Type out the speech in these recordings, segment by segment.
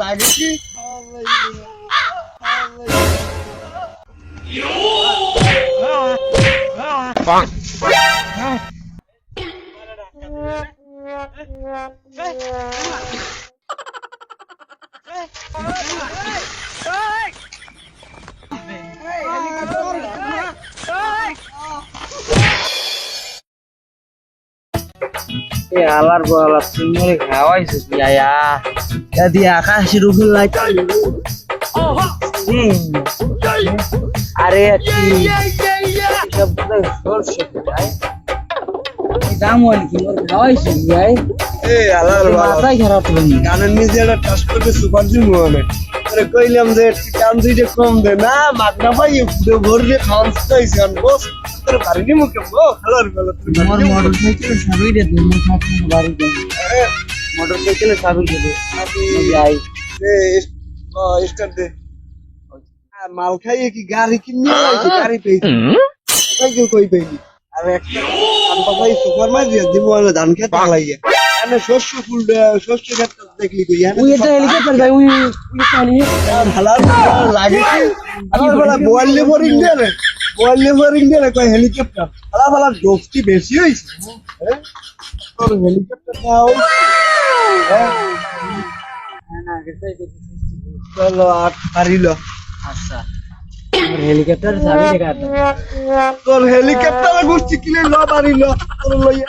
লাগে কি এ আলার বলা সুন্দর মরে খাওয়াইছো কি যদি আকাশের উপর লাইট আরে দাম হল কি মরে খাওয়াইছো কি ভাই মাথায় খারাপ গানের নিচে একটা টাচ করতে সুপার জিম মনে। আরে কইলাম যে কাম দুইটা কম দে না মাগনা ভাই পুরো ভোর দিয়ে খাওয়ান চাইছি আর বস তোর পারিনি মুখে বো হালার বেলা তোর মোটর সাইকেল সবই রে তুমি থাকি বাড়িতে মোটর সাইকেল সবই রে যাই। স্টার্ট দে। মাল খাইয়ে কি গাড়ি কিনে গাড়ি পেয়েছি। কই পেইনি আর একটা দিব ধান খেতে লাগিয়ে শস্য ফুল শস্য দেখলি এটা হেলিকপ্টার ভাই পানি আমার বলা রে দে রে কই হেলিকপ্টার হালা হালা ডোজ বেশি হইছে। হ্যাঁ? তোর হেলিকপ্টার না হইছে হ্যাঁ? না চলো আর পারিল। আচ্ছা আমার হেলিকপ্টার চাবি দেখা তোর হেলিকপ্টার গুষ্টি কিলে ল পারিল? তোর লইয়া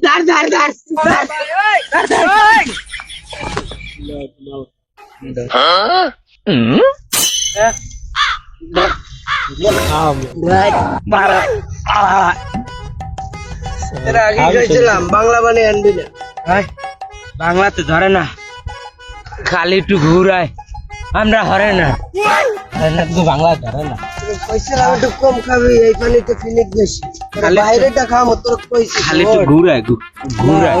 এর আগে গেছিলাম বাংলা মানে আনবি না বাংলাতে ধরে। না খালি একটু ঘুরায়। আমরা হরে না। বাংলা ধরে না। কইছিলাম একটু কম খাবি এই পানিতে ফিনিক বেশি। বাইরেটা খাম তোর কইছি খালি একটু ঘুরায় ঘুরায়।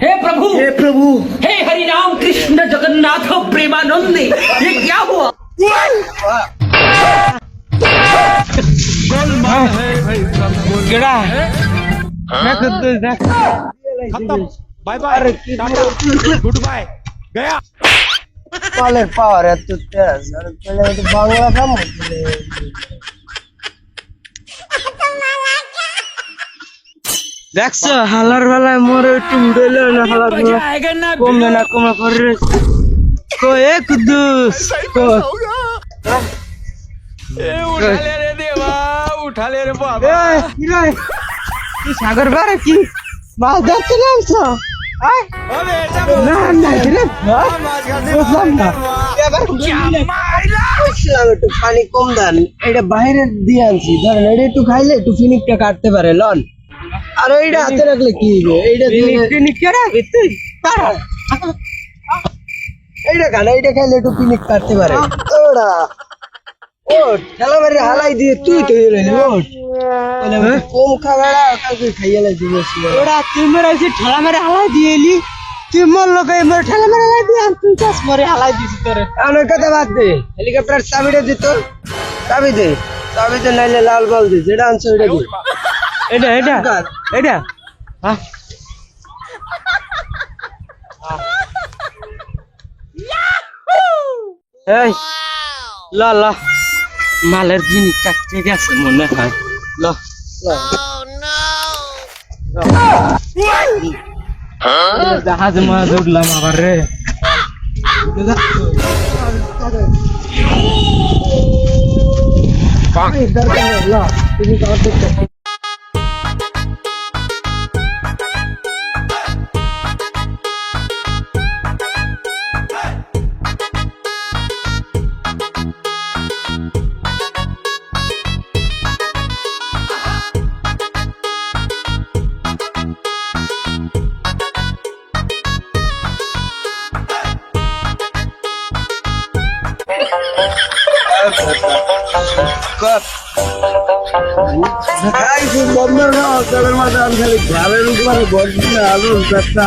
হে প্রভু। হে প্রভু। हरि राम कृष्ण जगन्नाथ प्रेमानंद ये क्या हुआ? Bye bye. Good bye. गया। पाले पावर है तू तेरा बांग्ला मुझे দেখছ? হালার বেলায় মোরে একটু উড়েলো না হালার বেলা কমবে না কমে করে কো এ কুদ্দুস কো। এ, কি রে? তুই সাগর বারে কি? মাছ ধরতে নামছো না না রে? বুঝলাম না। বলছিলাম একটু পানি কম দেন। এটা বাইরে দিয়ে আনছি। ধরেন এটা একটু খাইলে একটু ফিনিকটা কাটতে পারে লন। আর এইটা হাতে রাখলে কি হবে? এইটা রাখবি তুই কারা? এইটা খান এইটা খাইলে একটু পিনিক কাটতে পারে। ওরা ওট খেলা বাড়ি হালাই দিয়ে তুই তো রইলি ওট। হ্যাঁ? কম খাবারা খাইয়ে বেশি ওরা তুই মেরে ঠেলা মেরে হালাই দিয়ে এলি। তুই মর লোক মেরে ঠেলা মেরে হালাই দিয়ে আর তুই চাষ মরে হালাই দিছি তোরে। আমার কথা বাদ দে। হেলিকপ্টার চাবিটা দিত চাবি দে। চাবি দে নাইলে লাল বল দে। যেটা আনছো ওইটা দে। এটা এটা এটা। হ্যাঁ এই ল ল। মালের জিনিস চাচ্ছে গেছে মনে হয়। ল। জাহাজ মাছ উঠলাম আবার রে। দরকার কর। খাই বন্ধ না আমি খালি ঘরে উপরে বসবি না আলু চারটা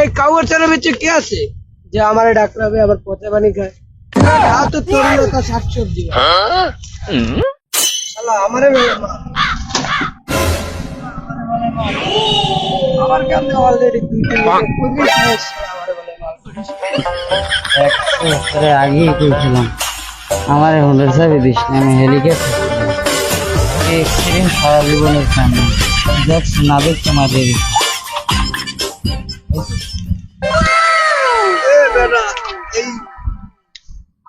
এই কাউয়ার চারা বেচে কে আছে? যে আমারে ডাকলাবে, আবার পচা পানি খায়। আ তো তরুণতা শাকসবজি। শালা, আমারে বলে মা। আমার কাছে অলরেডি দুই তিন আগেই কইছিলাম, আমার আমি হেলিকপ্টার সারা জীবনের সামনে দেখছি না দেখতে মাঝে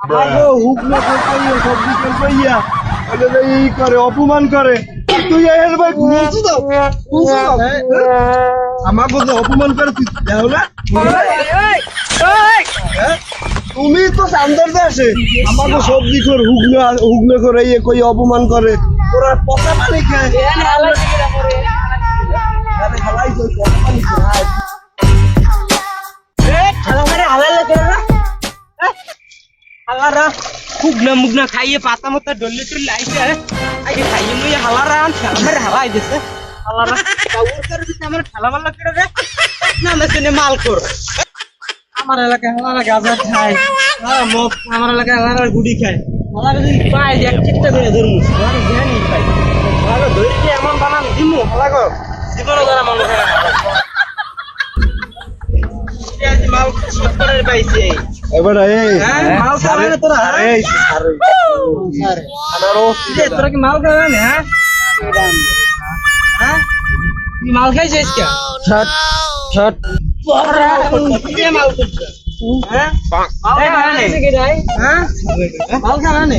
আমাকে হুক না সবজি যে করে অপমান করে। তুই এর ভাই বুঝছিস তো বুঝছিস তো আমাকে যে অপমান করে তুই দেখো না। হ্যাঁ? তুমি তো সান্দার আসে আমাকে সবজি কর হুগনা হুগনা করে ইয়ে কই অপমান করে। ওরা পচা পানি খায়। পচা পানি খায়। হালারা, খুগনা মুগনা খাইয়ে পাতা মতা ডললে টুললে আইছে আগে খাইয়ে মুই হালারা আমার হালারা, কাউর করে দিছে আমার ঠেলা মাল্লা করে রে, না মেশিনে মাল কর। আমার এলাকায় হালারা গাজা খায়, হালারা মদ আমার এলাকায় হালারা গুড়ি খায়। হালারা যদি পায়, যে এক চিত্তা করে ধরমু, হালারা জ্ঞানই পাই হালারা এমন বানান, দিমু হালাগো জীবনও জানা মানুষ মাল করে পাইছে। এবার এই হ্যাঁ, মাল খাবে না তোরা, হ্যাঁ? এই সারে। এ, তোরা কি মাল খাবে না হ্যাঁ? হ্যাঁ? তুই মাল খাইছিস কে? ছট ছট কে মাল খাইছিস? হ্যাঁ? মাল খাবে না হ্যাঁ? মাল খাবে না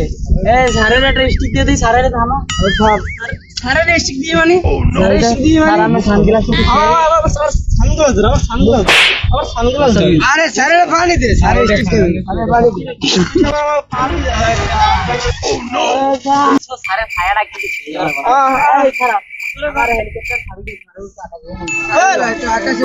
এ সাড়ে স্টিক দিয়ে দিই সাড়ে আট থামা। সাড়ে আট স্টিক দিয়ে মানে? সাড়ে স্টিক দিয়ে মানে? আমি সানগ্লাস সানগ্লাস রে সানগ্লাস আবার সানগ্লাস। আরে আট পানি দে সাড়ে পানি দে। খারাপ আকাশে